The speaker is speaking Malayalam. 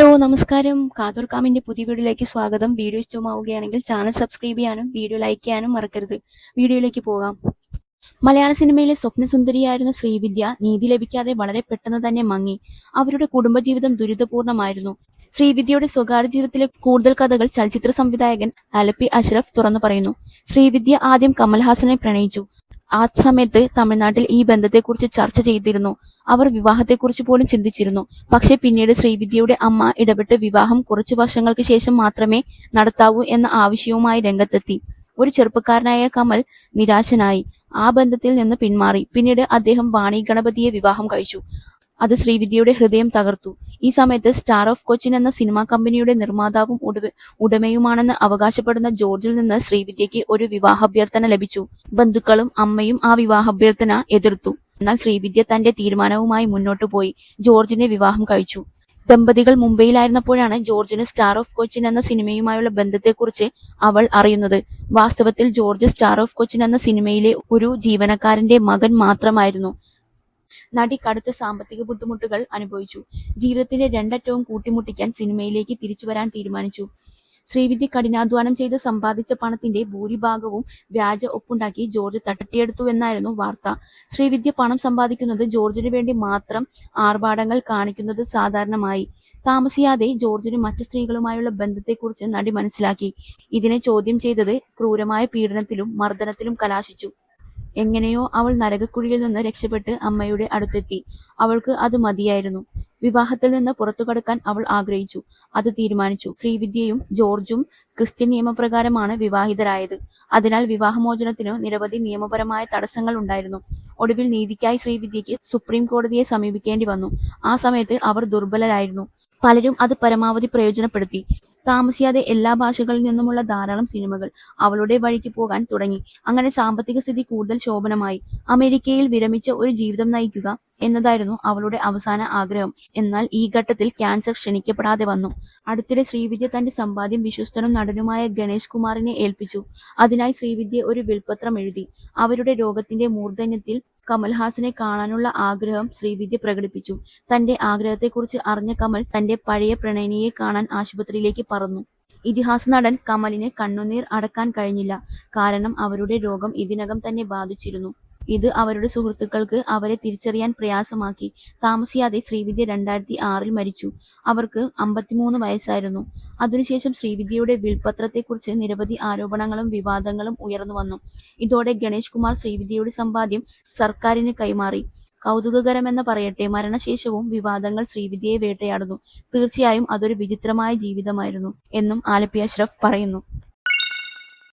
ഹലോ നമസ്കാരം. കാതൂർ കാമിന്റെ പുതിയ വീഡിയോയിലേക്ക് സ്വാഗതം. വീഡിയോ ഇഷ്ടമാവുകയാണെങ്കിൽ ചാനൽ സബ്സ്ക്രൈബ് ചെയ്യാനും വീഡിയോ ലൈക്ക് ചെയ്യാനും മറക്കരുത്. വീഡിയോയിലേക്ക് പോകാം. മലയാള സിനിമയിലെ സ്വപ്നസുന്ദരിയായിരുന്ന ശ്രീവിദ്യ നീതി ലഭിക്കാതെ വളരെ പെട്ടെന്ന് തന്നെ മങ്ങി. അവരുടെ കുടുംബജീവിതം ദുരിതപൂർണമായിരുന്നു. ശ്രീവിദ്യയുടെ സ്വകാര്യ ജീവിതത്തിലെ കൂടുതൽ കഥകൾ ചലച്ചിത്ര സംവിധായകൻ അലപ്പി അഷ്റഫ് തുറന്നു പറയുന്നു. ശ്രീവിദ്യ ആദ്യം കമൽഹാസനെ പ്രണയിച്ചു. ആ സമയത്ത് തമിഴ്നാട്ടിൽ ഈ ബന്ധത്തെക്കുറിച്ച് ചർച്ച ചെയ്തിരുന്നു. അവർ വിവാഹത്തെക്കുറിച്ച് പോലും ചിന്തിച്ചിരുന്നു. പക്ഷേ പിന്നീട് ശ്രീവിദ്യയുടെ അമ്മ ഇടപെട്ട് വിവാഹം കുറച്ചു വർഷങ്ങൾക്ക് ശേഷം മാത്രമേ നടത്താവൂ എന്ന ആവശ്യവുമായി രംഗത്തെത്തി. ഒരു ചെറുപ്പക്കാരനായ കമൽ നിരാശനായി. ആ ബന്ധത്തിൽ നിന്ന് പിന്മാറി. പിന്നീട് അദ്ദേഹം വാണി ഗണപതിയെ വിവാഹം കഴിച്ചു. അത് ശ്രീവിദ്യയുടെ ഹൃദയം തകർത്തു. ഈ സമയത്ത് സ്റ്റാർ ഓഫ് കൊച്ചിൻ എന്ന സിനിമാ കമ്പനിയുടെ നിർമ്മാതാവും ഉടമ- ഉടമയുമാണെന്ന് അവകാശപ്പെടുന്ന ജോർജിൽ നിന്ന് ശ്രീവിദ്യയ്ക്ക് ഒരു വിവാഹാഭ്യർത്ഥന ലഭിച്ചു. ബന്ധുക്കളും അമ്മയും ആ വിവാഹാഭ്യർത്ഥന എതിർത്തു. എന്നാൽ ശ്രീവിദ്യ തന്റെ തീരുമാനവുമായി മുന്നോട്ടു പോയി. ജോർജിനെ വിവാഹം കഴിച്ചു. ദമ്പതികൾ മുംബൈയിലായിരുന്നപ്പോഴാണ് ജോർജിന് സ്റ്റാർ ഓഫ് കൊച്ചിൻ എന്ന സിനിമയുമായുള്ള ബന്ധത്തെക്കുറിച്ച് അവൾ അറിയുന്നത്. വാസ്തവത്തിൽ ജോർജ് സ്റ്റാർ ഓഫ് കൊച്ചിൻ എന്ന സിനിമയിലെ ഒരു ജീവനക്കാരന്റെ മകൻ മാത്രമായിരുന്നു. നടി കടുത്ത സാമ്പത്തിക ബുദ്ധിമുട്ടുകൾ അനുഭവിച്ചു. ജീവിതത്തിന്റെ രണ്ടറ്റവും കൂട്ടിമുട്ടിക്കാൻ സിനിമയിലേക്ക് തിരിച്ചു വരാൻ തീരുമാനിച്ചു. ശ്രീവിദ്യ കഠിനാധ്വാനം ചെയ്ത് സമ്പാദിച്ച പണത്തിന്റെ ഭൂരിഭാഗവും വ്യാജ ഒപ്പുണ്ടാക്കി ജോർജ് തട്ടിയെടുത്തുവെന്നായിരുന്നു വാർത്ത. ശ്രീവിദ്യ പണം സമ്പാദിക്കുന്നത് ജോർജിന് വേണ്ടി മാത്രം ആർഭാടങ്ങൾ കാണിക്കുന്നത് സാധാരണമായി. താമസിയാതെ ജോർജിന് മറ്റു സ്ത്രീകളുമായുള്ള ബന്ധത്തെക്കുറിച്ച് നടി മനസ്സിലാക്കി. ഇതിനെ ചോദ്യം ചെയ്തത് ക്രൂരമായ പീഡനത്തിലും മർദ്ദനത്തിലും കലാശിച്ചു. എങ്ങനെയോ അവൾ നരകക്കുഴിയിൽ നിന്ന് രക്ഷപ്പെട്ട് അമ്മയുടെ അടുത്തെത്തി. അവൾക്ക് അത് മതിയായിരുന്നു. വിവാഹത്തിൽ നിന്ന് പുറത്തു കടക്കാൻ അവൾ ആഗ്രഹിച്ചു. അത് തീരുമാനിച്ചു. ശ്രീവിദ്യയും ജോർജും ക്രിസ്ത്യൻ നിയമപ്രകാരമാണ് വിവാഹിതരായത്. അതിനാൽ വിവാഹമോചനത്തിന് നിരവധി നിയമപരമായ തടസ്സങ്ങൾ ഉണ്ടായിരുന്നു. ഒടുവിൽ നീതിക്കായി ശ്രീവിദ്യയ്ക്ക് സുപ്രീം കോടതിയെ സമീപിക്കേണ്ടി വന്നു. ആ സമയത്ത് അവർ ദുർബലരായിരുന്നു. പലരും അത് പരമാവധി പ്രയോജനപ്പെടുത്തി. താമസിയാതെ എല്ലാ ഭാഷകളിൽ നിന്നുമുള്ള ധാരാളം സിനിമകൾ അവളുടെ വഴിക്ക് പോകാൻ തുടങ്ങി. അങ്ങനെ സാമ്പത്തിക സ്ഥിതി കൂടുതൽ ശോഭനമായി. അമേരിക്കയിൽ വിരമിച്ച ഒരു ജീവിതം നയിക്കുക എന്നതായിരുന്നു അവളുടെ അവസാന ആഗ്രഹം. എന്നാൽ ഈ ഘട്ടത്തിൽ ക്യാൻസർ ക്ഷണിക്കപ്പെടാതെ വന്നു. അടുത്തിടെ ശ്രീവിദ്യ തന്റെ സമ്പാദ്യം വിശ്വസ്തനും നടനുമായ ഗണേഷ് കുമാറിനെ ഏൽപ്പിച്ചു. അതിനായി ശ്രീവിദ്യ ഒരു വിൽപത്രം എഴുതി. അവരുടെ രോഗത്തിന്റെ മൂർധന്യത്തിൽ കമൽഹാസനെ കാണാനുള്ള ആഗ്രഹം ശ്രീവിദ്യ പ്രകടിപ്പിച്ചു. തന്റെ ആഗ്രഹത്തെക്കുറിച്ച് അറിഞ്ഞ കമൽ തന്റെ പഴയ പ്രണയിനിയെ കാണാൻ ആശുപത്രിയിലേക്ക് പറന്നു. ഇതിഹാസ നടൻ കമലിന് കണ്ണുനീർ അടക്കാൻ കഴിഞ്ഞില്ല. കാരണം അവരുടെ രോഗം ഇതിനകം തന്നെ ബാധിച്ചിരുന്നു. ഇത് അവരുടെ സുഹൃത്തുക്കൾക്ക് അവരെ തിരിച്ചറിയാൻ പ്രയാസമാക്കി. താമസിയാതെ ശ്രീവിദ്യ രണ്ടായിരത്തി ആറിൽ മരിച്ചു. അവർക്ക് അമ്പത്തിമൂന്ന് വയസ്സായിരുന്നു. അതിനുശേഷം ശ്രീവിദ്യയുടെ വിൽപത്രത്തെക്കുറിച്ച് നിരവധി ആരോപണങ്ങളും വിവാദങ്ങളും ഉയർന്നു വന്നു. ഇതോടെ ഗണേഷ് കുമാർ ശ്രീവിദ്യയുടെ സമ്പാദ്യം സർക്കാരിന് കൈമാറി. കൗതുകകരമെന്ന് പറയട്ടെ മരണശേഷവും വിവാദങ്ങൾ ശ്രീവിദ്യയെ വേട്ടയാടുന്നു. തീർച്ചയായും അതൊരു വിചിത്രമായ ജീവിതമായിരുന്നു എന്നും ആലപ്പി അഷ്റഫ് പറയുന്നു.